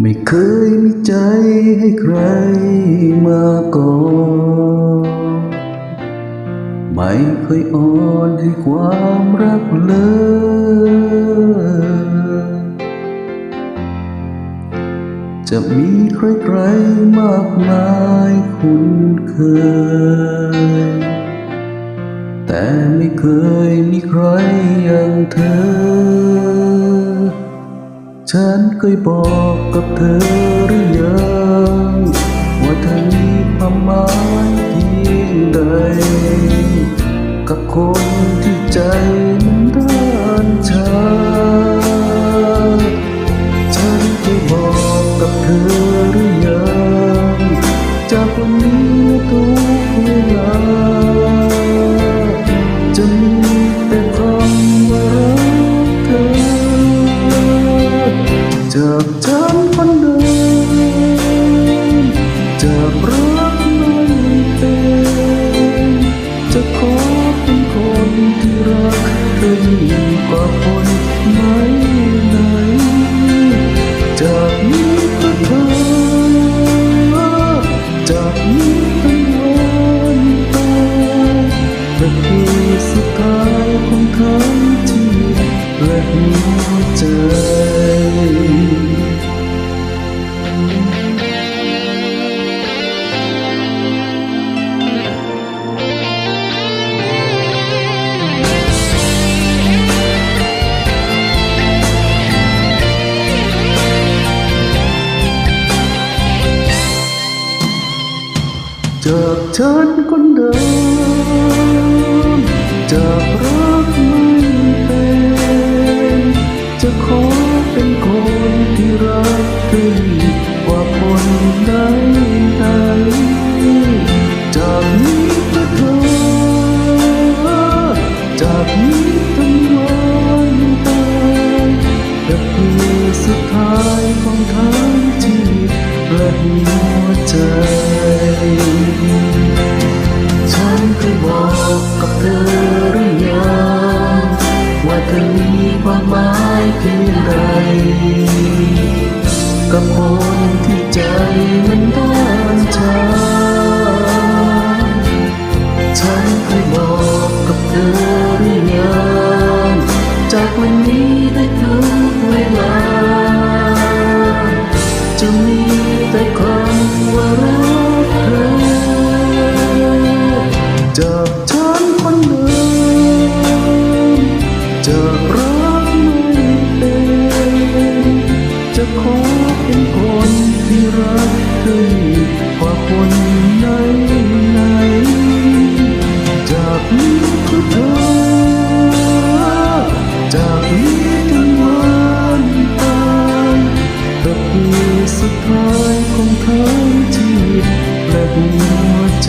ไม่เคยมีใจให้ใครมาก่อนไม่เคยอ่อนให้ความรักเลยจะมีใครๆมากมายคุ้นเคย แต่ไม่เคยมีใครอย่างเธอ ฉันเคยบอกกับเธอหรือยังว่าเธอมีความหมายเพียงใด กับคนที่ใจมันด้านชาฉันเคยบอกกับเธอ ฉันคนเดิมจากรักไม่เป็นจะขอเป็นคนที่รักเธอยิ่งกว่าคนไหนไหนจากนี้ก็เธอจากนี้เป็นวันตายและคือสุดท้าย จากฉันคนเดิม จากรักไม่เป็นจะขอเป็นคนที่รักเธอกว่าคนใดใดจากนี้เพื่อเธอ จากนี้ทั้งวันตายและเพื่อสุดท้ายของทั้งชีวิตและหัวใจ กับเธอหรือยังว่าเธอมีความหมายเพียงไรกับคนที่ใจมันด้านฉันฉันเคยบอกกับเธอหรือยังจากวันนี้ได้ถึงเวลาจะมีแต่คำว่ารักเธอจาก ทั้งที่ปลักหัวใจ